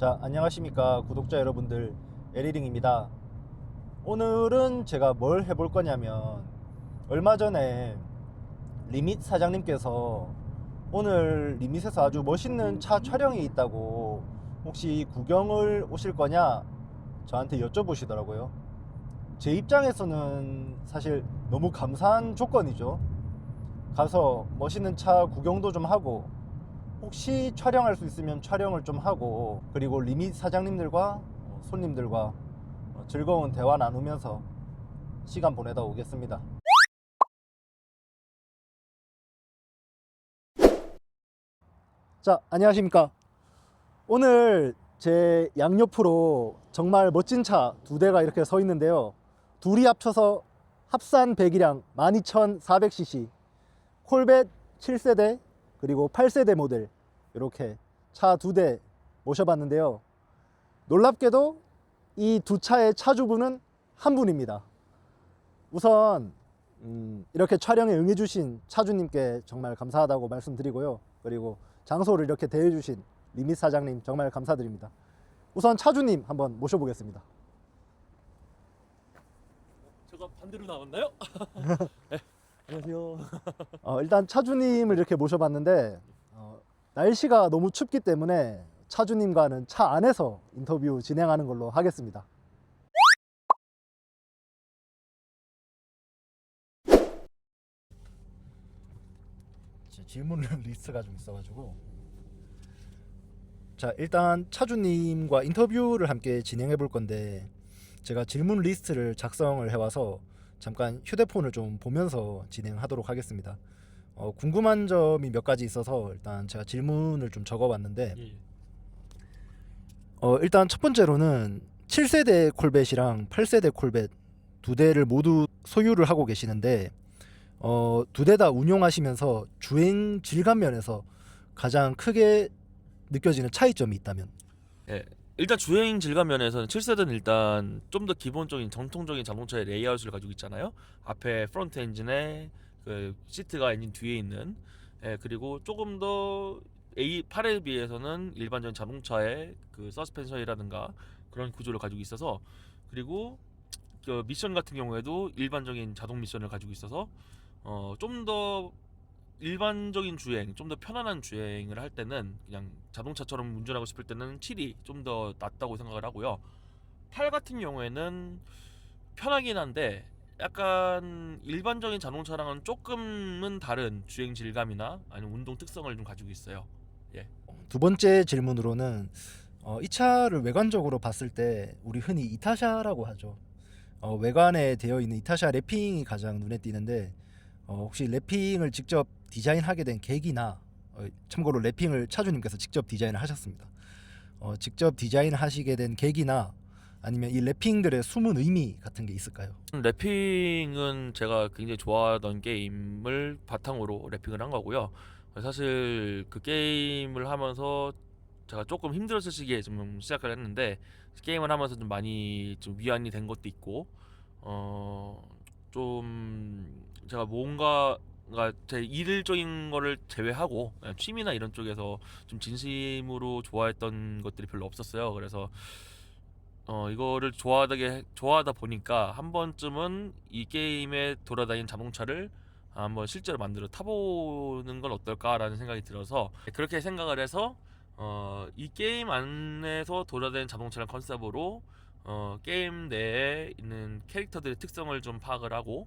자, 안녕하십니까 구독자 여러분들 에리링입니다. 오늘은 제가 뭘 해볼 거냐면 얼마 전에 리밋 사장님께서 오늘 리밋에서 아주 멋있는 차 촬영이 있다고 혹시 구경을 오실 거냐 저한테 여쭤보시더라고요. 제 입장에서는 사실 너무 감사한 조건이죠. 가서 멋있는 차 구경도 좀 하고 혹시 촬영할 수 있으면 촬영을 좀 하고 그리고 리밋 사장님들과 어, 손님들과 어, 즐거운 대화 나누면서 시간 보내다 오겠습니다. 자, 안녕하십니까. 오늘 제 양옆으로 정말 멋진 차 두 대가 이렇게 서 있는데요. 둘이 합쳐서 합산 배기량 12,400cc 콜벳 7세대 그리고 8세대 모델 이렇게 차 두 대 모셔봤는데요. 놀랍게도 이 두 차의 차주분은 한 분입니다. 우선 음, 이렇게 촬영에 응해주신 차주님께 정말 감사하다고 말씀드리고요. 그리고 장소를 이렇게 대해주신 리밋 사장님 정말 감사드립니다. 우선 차주님 한번 모셔보겠습니다. 제가 반대로 나왔나요? 안녕하세요. 어, 일단 차주님을 이렇게 모셔봤는데 어, 날씨가 너무 춥기 때문에 차주님과는 차 안에서 인터뷰 진행하는 걸로 하겠습니다. 제 질문 리스트가 좀 있어가지고 자 일단 차주님과 인터뷰를 함께 진행해 볼 건데 제가 질문 리스트를 작성을 해와서 잠깐 휴대폰을 좀 보면서 진행하도록 하겠습니다. 어, 궁금한 점이 몇 가지 있어서 일단 제가 질문을 좀 적어봤는데 예, 예. 어, 일단 첫 번째로는 7세대 콜벳이랑 8세대 콜벳 두 대를 모두 소유를 하고 계시는데 어, 두 대 다 운용하시면서 주행 질감 면에서 가장 크게 느껴지는 차이점이 있다면 예. 일단 주행 질감 면에서는 7세대는 일단 좀 더 기본적인 정통적인 자동차의 레이아웃을 가지고 있잖아요. 앞에 프론트 엔진에 그 시트가 엔진 뒤에 있는 예, 그리고 조금 더 A 8에 비해서는 일반적인 자동차의 그 서스펜션이라든가 그런 구조를 가지고 있어서 그리고 그 미션 같은 경우에도 일반적인 자동 미션을 가지고 있어서 어, 좀 더 일반적인 주행, 좀 더 편안한 주행을 할 때는 그냥 자동차처럼 운전하고 싶을 때는 7이 좀 더 낫다고 생각을 하고요. 8 같은 경우에는 편하긴 한데 약간 일반적인 자동차랑은 조금은 다른 주행 질감이나 아니면 운동 특성을 좀 가지고 있어요. 두 번째 질문으로는 어, 이 차를 외관적으로 봤을 때 우리 흔히 이타샤라고 하죠. 어, 외관에 되어 있는 이타샤 래핑이 가장 눈에 띄는데 어, 혹시 래핑을 직접 디자인하게 된 계기나 어, 참고로 래핑을 차주님께서 직접 디자인을 하셨습니다. 어, 직접 디자인하시게 된 계기나 아니면 이 래핑들의 숨은 의미 같은 게 있을까요? 래핑은 제가 굉장히 좋아하던 게임을 바탕으로 래핑을 한 거고요. 사실 그 게임을 하면서 제가 조금 힘들었을 시기에 좀 시작을 했는데 게임을 하면서 좀 많이 좀 위안이 된 것도 있고 어 좀 제가 뭔가 그러니까 제 일적인 거를 제외하고 취미나 이런 쪽에서 좀 진심으로 좋아했던 것들이 별로 없었어요. 그래서 어 이거를 좋아하게 좋아하다 보니까 한 번쯤은 이 게임에 돌아다니는 자동차를 한번 실제로 만들어 타보는 건 어떨까라는 생각이 들어서 그렇게 생각을 해서 어 이 게임 안에서 돌아다니는 자동차를 컨셉으로 어 게임 내에 있는 캐릭터들의 특성을 좀 파악을 하고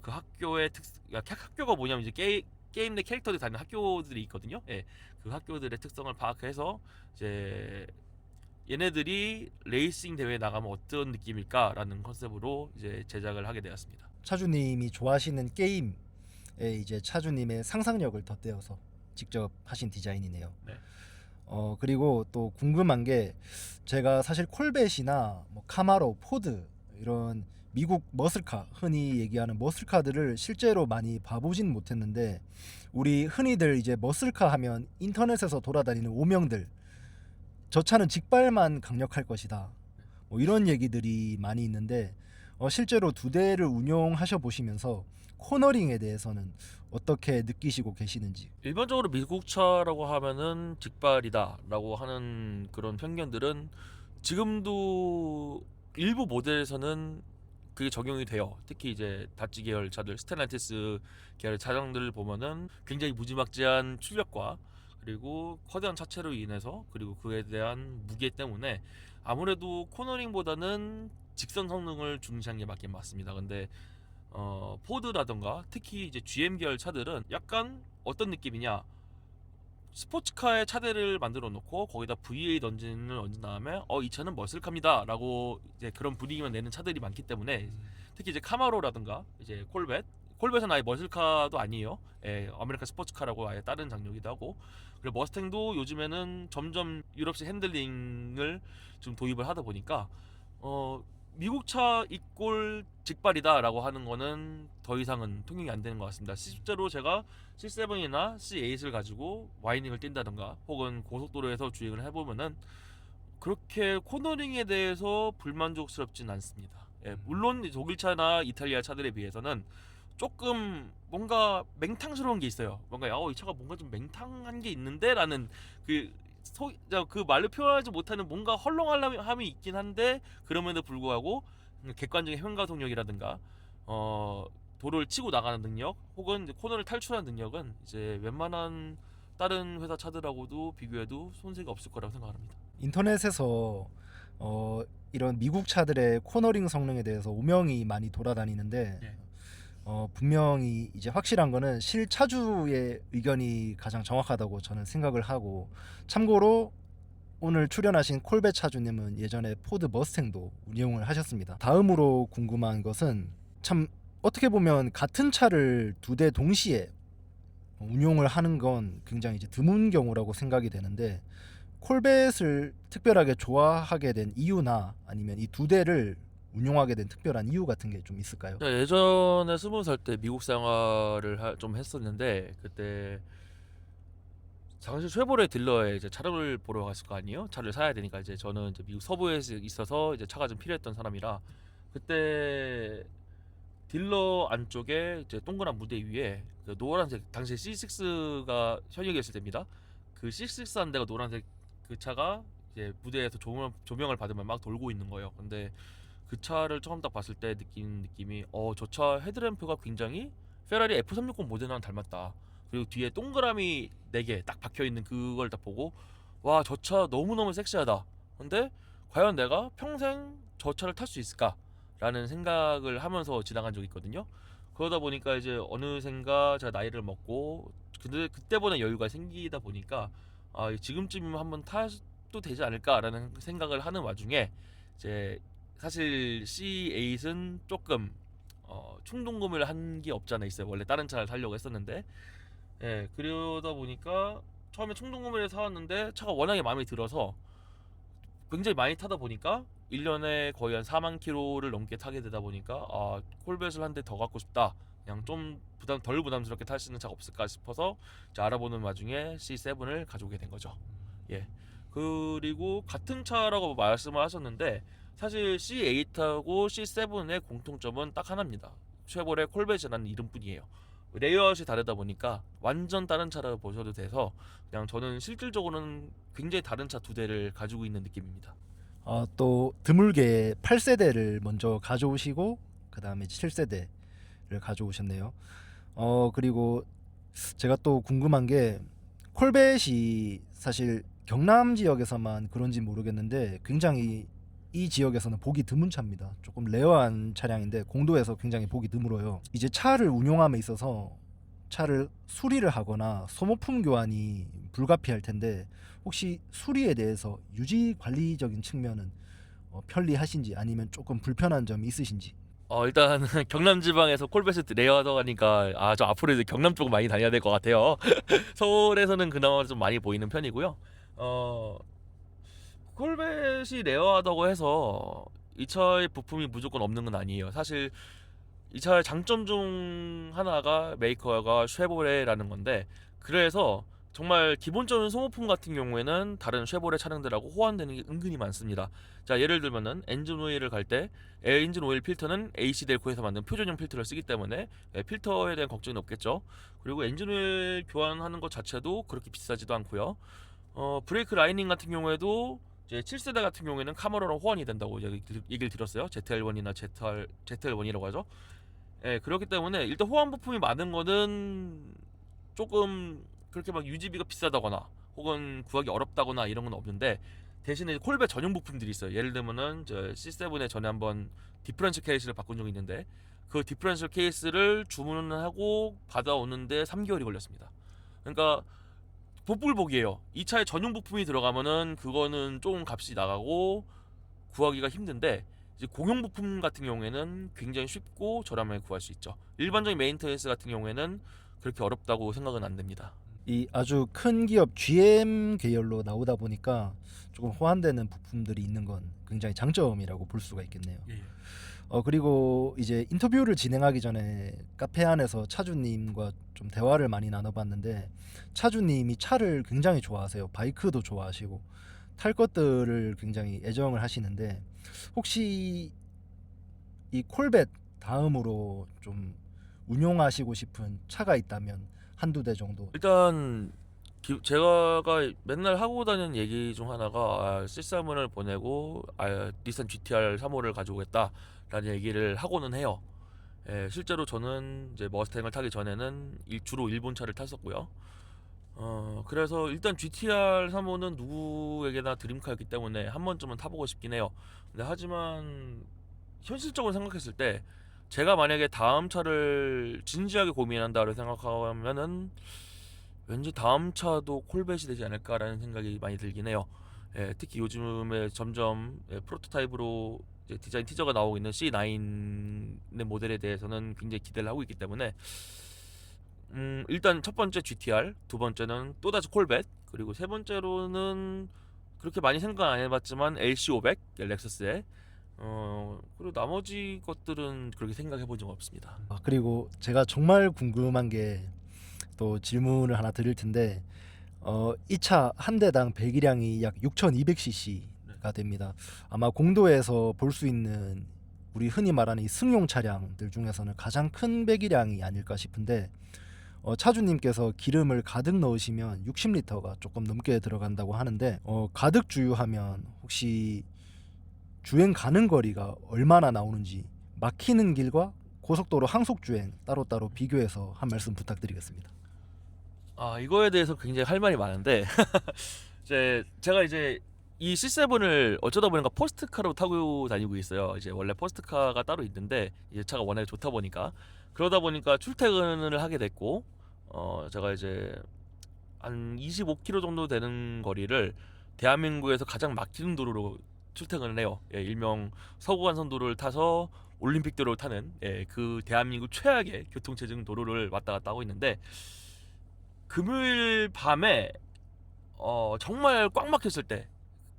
그 학교의 특 학교가 뭐냐면 이제 게, 게임 내 캐릭터들이 다니는 학교들이 있거든요. 예. 그 학교들의 특성을 파악해서 이제 얘네들이 레이싱 대회에 나가면 어떤 느낌일까라는 컨셉으로 이제 제작을 하게 되었습니다. 차주님이 좋아하시는 게임에 이제 차주님의 상상력을 덧대어서 직접 하신 디자인이네요. 네. 어 그리고 또 궁금한 게 제가 사실 콜벳이나 뭐 카마로, 포드 이런 미국 머슬카 흔히 얘기하는 머슬카들을 실제로 많이 봐보진 못했는데 우리 흔히들 이제 머슬카 하면 인터넷에서 돌아다니는 오명들 저 차는 직발만 강력할 것이다. 뭐 이런 얘기들이 많이 있는데 어, 실제로 두 대를 운용하셔 보시면서 코너링에 대해서는 어떻게 느끼시고 계시는지. 일반적으로 미국 차라고 하면은 직발이다라고 하는 그런 편견들은 지금도 일부 모델에서는 그게 적용이 돼요. 특히 이제 다찌 계열 차들, 스텔란티스 계열 차량들을 보면은 굉장히 무지막지한 출력과 그리고 거대한 차체로 인해서 그리고 그에 대한 무게 때문에 아무래도 코너링보다는 직선 성능을 중시한 게 맞긴 맞습니다. 근데 어, 포드라던가 특히 이제 GM 계열 차들은 약간 어떤 느낌이냐 스포츠카의 차대를 만들어 놓고 거기다 V8 엔진을 얹은 다음에 어 이 차는 머슬카입니다라고 이제 그런 분위기만 내는 차들이 많기 때문에 특히 이제 카마로라든가 이제 콜벳 콜벳은 아예 머슬카도 아니에요. 예, 아메리칸 스포츠카라고 아예 다른 장르기도 하고 그리고 머스탱도 요즘에는 점점 유럽식 핸들링을 좀 도입을 하다 보니까 어 미국 차 이꼴 직발이다라고 하는 거는 더 이상은 통용이 안 되는 것 같습니다. 실제로 제가 C7이나 C8을 가지고 와이닝을 뛴다던가 혹은 고속도로에서 주행을 해보면은 그렇게 코너링에 대해서 불만족스럽진 않습니다. 예, 물론 독일차나 이탈리아 차들에 비해서는 조금 뭔가 맹탕스러운 게 있어요. 뭔가 야, 어, 이 차가 뭔가 좀 맹탕한 게 있는데라는 그 소, 저, 그 말로 표현하지 못하는 뭔가 헐렁함이 있긴 한데 그럼에도 불구하고 객관적인 현가속력이라든가 어 도로를 치고 나가는 능력 혹은 코너를 탈출하는 능력은 이제 웬만한 다른 회사 차들하고도 비교해도 손색이 없을 거라고 생각합니다. 인터넷에서 어, 이런 미국 차들의 코너링 성능에 대해서 오명이 많이 돌아다니는데 네. 어, 분명히 이제 확실한 거는 실차주의 의견이 가장 정확하다고 저는 생각을 하고 참고로 오늘 출연하신 콜베 차주님은 예전에 포드 머스탱도 운영을 하셨습니다. 다음으로 궁금한 것은 참 어떻게 보면 같은 차를 두 대 동시에 운용을 하는 건 굉장히 이제 드문 경우라고 생각이 되는데 콜벳을 특별하게 좋아하게 된 이유나 아니면 이 두 대를 운용하게 된 특별한 이유 같은 게 좀 있을까요? 네, 예전에 스무 살 때 미국 생활을 하- 좀 했었는데 그때 당시 쉐보레 딜러에 이제 차를 보러 갔을 거 아니에요? 차를 사야 되니까 이제 저는 이제 미국 서부에 있어서 이제 차가 좀 필요했던 사람이라 그때 딜러 안쪽에 이제 동그란 무대 위에 그 노란색 당시 C6가 현역이었을 때입니다. 그 C6 한 대가 노란색 그 차가 이제 무대에서 조명, 조명을 받으면 막 돌고 있는 거예요. 근데 그 차를 처음 딱 봤을 때 느낀 느낌이 어 저 차 헤드램프가 굉장히 페라리 F360 모델이랑 닮았다. 그리고 뒤에 동그라미 4개 딱 박혀 있는 그걸 딱 보고 와 저 차 너무너무 섹시하다. 근데 과연 내가 평생 저 차를 탈 수 있을까? 라는 생각을 하면서 지나간 적이 있거든요. 그러다 보니까 이제 어느샌가 제가 나이를 먹고 근데 그때보다 여유가 생기다 보니까 아 지금쯤이면 한번 타도 되지 않을까라는 생각을 하는 와중에 이제 사실 C8은 조금 어, 충동 구매를 한 게 없잖아 있어요. 원래 다른 차를 사려고 했었는데, 예 그러다 보니까 처음에 충동 구매를 사왔는데 차가 워낙에 마음에 들어서 굉장히 많이 타다 보니까 1년에 거의 한 4만 킬로를 넘게 타게 되다 보니까 아 콜벳을 한 대 더 갖고 싶다. 그냥 좀 부담 덜 부담스럽게 탈 수 있는 차가 없을까 싶어서 알아보는 와중에 C7을 가져오게 된 거죠. 예. 그리고 같은 차라고 말씀을 하셨는데 사실 C8하고 C7의 공통점은 딱 하나입니다. 쉐보레 콜벳이라는 이름뿐이에요. 레이아웃이 다르다 보니까 완전 다른 차라고 보셔도 돼서 그냥 저는 실질적으로는 굉장히 다른 차 두 대를 가지고 있는 느낌입니다. 어, 또 드물게 8세대를 먼저 가져오시고 그 다음에 7세대를 가져오셨네요. 어 그리고 제가 또 궁금한 게 콜벳이 사실 경남 지역에서만 그런지 모르겠는데 굉장히 이 지역에서는 보기 드문 차입니다. 조금 레어한 차량인데 공도에서 굉장히 보기 드물어요. 이제 차를 운용함에 있어서 차를 수리를 하거나 소모품 교환이 불가피할 텐데 혹시 수리에 대해서 유지 관리적인 측면은 어, 편리하신지 아니면 조금 불편한 점이 있으신지 어 일단 경남 지방에서 콜벳을 레이아웃 하니까 아 저 앞으로 이제 경남 쪽 많이 다녀야 될 것 같아요. 서울에서는 그나마 좀 많이 보이는 편이고요. 어 콜벳이 레어하다고 해서 이 차의 부품이 무조건 없는 건 아니에요. 사실 이 차의 장점 중 하나가 메이커가 쉐보레라는 건데 그래서 정말 기본적인 소모품 같은 경우에는 다른 쉐보레 차량들하고 호환되는 게 은근히 많습니다. 자 예를 들면은 엔진 오일을 갈 때 엔진 오일 필터는 AC 델코에서 만든 표준형 필터를 쓰기 때문에 예, 필터에 대한 걱정이 없겠죠. 그리고 엔진 오일 교환하는 것 자체도 그렇게 비싸지도 않고요. 어, 브레이크 라이닝 같은 경우에도 이제 7세대 같은 경우에는 카메라로 호환이 된다고 얘기- 얘기를 들었어요. ZL1이나 ZR, ZL1이라고 하죠. 예, 그렇기 때문에 일단 호환 부품이 많은 거는 조금 그렇게 막 유지비가 비싸다거나 혹은 구하기 어렵다거나 이런 건 없는데 대신에 콜베 전용 부품들이 있어요. 예를 들면은 저 C7에 전에 한번 디퍼런셜 케이스를 바꾼 적이 있는데 그 디퍼런셜 케이스를 주문을 하고 받아오는데 3개월이 걸렸습니다. 그러니까 복불복이에요. 이 차에 전용 부품이 들어가면은 그거는 조금 값이 나가고 구하기가 힘든데 이제 공용 부품 같은 경우에는 굉장히 쉽고 저렴하게 구할 수 있죠. 일반적인 메인테너ンス 같은 경우에는 그렇게 어렵다고 생각은 안 됩니다. 이 아주 큰 기업 GM 계열로 나오다 보니까 조금 호환되는 부품들이 있는 건 굉장히 장점이라고 볼 수가 있겠네요. 어 그리고 이제 인터뷰를 진행하기 전에 카페 안에서 차주님과 좀 대화를 많이 나눠봤는데 차주님이 차를 굉장히 좋아하세요. 바이크도 좋아하시고 탈 것들을 굉장히 애정을 하시는데 혹시 이 콜벳 다음으로 좀 운용하시고 싶은 차가 있다면 한두 대 정도 일단 기- 제가 맨날 하고 다니는 얘기 중 하나가 아, C7을 보내고 아, 닛산 GTR 3호를 가지고 오겠다 라는 얘기를 하고는 해요. 예, 실제로 저는 이제 머스탱을 타기 전에는 일- 주로 일본 차를 탔었고요. 어, 그래서 일단 GTR 3호는 누구에게나 드림카였기 때문에 한 번쯤은 타보고 싶긴 해요. 근데 하지만 현실적으로 생각했을 때 제가 만약에 다음 차를 진지하게 고민한다고 생각하면은 왠지 다음 차도 콜벳이 되지 않을까라는 생각이 많이 들긴 해요. 예, 특히 요즘에 점점 예, 프로토타입으로 이제 디자인 티저가 나오고 있는 C9의 모델에 대해서는 굉장히 기대를 하고 있기 때문에 음, 일단 첫 번째 GTR, 두 번째는 또다시 콜벳, 그리고 세 번째로는 그렇게 많이 생각 안 해봤지만 LC500 렉서스에 어 그리고 나머지 것들은 그렇게 생각해 본 적 없습니다. 아, 그리고 제가 정말 궁금한 게 또 질문을 하나 드릴 텐데 어, 이 차 한 대당 배기량이 약 6,200cc 가 됩니다. 아마 공도에서 볼 수 있는 우리 흔히 말하는 이 승용 차량들 중에서는 가장 큰 배기량이 아닐까 싶은데 어, 차주님께서 기름을 가득 넣으시면 60리터가 조금 넘게 들어간다고 하는데 어, 가득 주유하면 혹시 주행 가는 거리가 얼마나 나오는지 막히는 길과 고속도로 항속 주행 따로따로 비교해서 한 말씀 부탁드리겠습니다. 아 이거에 대해서 굉장히 할 말이 많은데 이제 제가 이제 이 C7을 어쩌다 보니까 포스트카로 타고 다니고 있어요. 이제 원래 포스트카가 따로 있는데 이 차가 워낙에 좋다 보니까 그러다 보니까 출퇴근을 하게 됐고 어 제가 이제 한 25km 정도 되는 거리를 대한민국에서 가장 막히는 도로로 출퇴근을 해요. 예, 일명 서구간선 도로를 타서 올림픽도로를 타는 예, 그 대한민국 최악의 교통체증 도로를 왔다 갔다 하고 있는데 금요일 밤에 어 정말 꽉 막혔을 때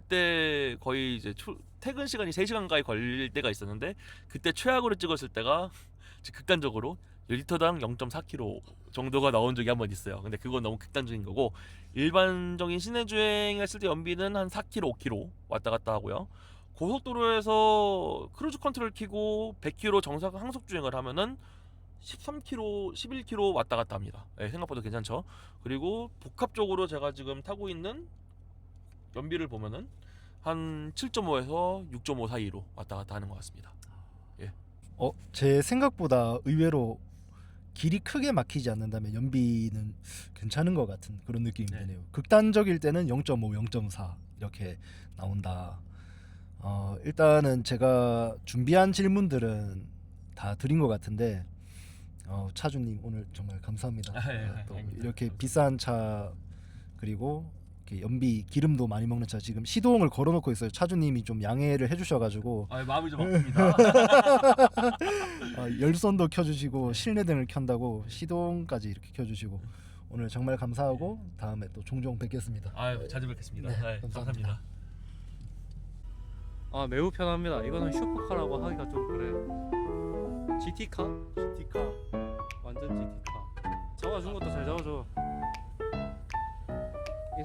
그때 거의 이제 출- 퇴근 시간이 3시간 가까이 걸릴 때가 있었는데 그때 최악으로 찍었을 때가 극단적으로 1리터당 0.4km 정도가 나온 적이 한 번 있어요. 근데 그건 너무 극단적인 거고 일반적인 시내 주행했을 때 연비는 한 4km, 5km 왔다 갔다 하고요. 고속도로에서 크루즈 컨트롤 키고 100km 정상 항속 주행을 하면은 13km, 11km 왔다 갔다 합니다. 예, 생각보다 괜찮죠. 그리고 복합적으로 제가 지금 타고 있는 연비를 보면은 한 7.5에서 6.5 사이로 왔다 갔다 하는 것 같습니다. 어, 제 생각보다 의외로 길이 크게 막히지 않는다면 연비는 괜찮은 것 같은 그런 느낌이 네. 드네요. 극단적일 때는 0.5, 0.4 이렇게 나온다. 어, 일단은 제가 준비한 질문들은 다 드린 것 같은데 어, 차주님 오늘 정말 감사합니다. 아, 예, 어, 또 아닙니다. 이렇게 비싼 차 그리고 연비 기름도 많이 먹는 차 지금 시동을 걸어놓고 있어요. 차주님이 좀 양해를 해주셔가지고 아, 마음이 좀 아픕니다. 아, 열선도 켜주시고 실내 등을 켠다고 시동까지 이렇게 켜주시고 오늘 정말 감사하고 다음에 또 종종 뵙겠습니다. 아, 자주 뵙겠습니다. 네, 네, 감사합니다. 감사합니다. 아 매우 편합니다. 이거는 슈퍼카라고 하기가 좀 그래. GT카? GT카 완전 GT카. 잡아준 것도 잘 잡아줘.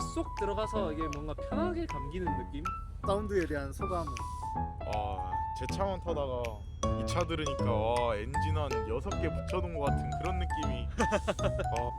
쏙 들어가서 이게 뭔가 편하게 감기는 느낌? 사운드에 대한 소감은 아, 제 차만 타다가 이 차 들으니까 와 엔진 한 여섯 개 붙여놓은 것 같은 그런 느낌이. 아,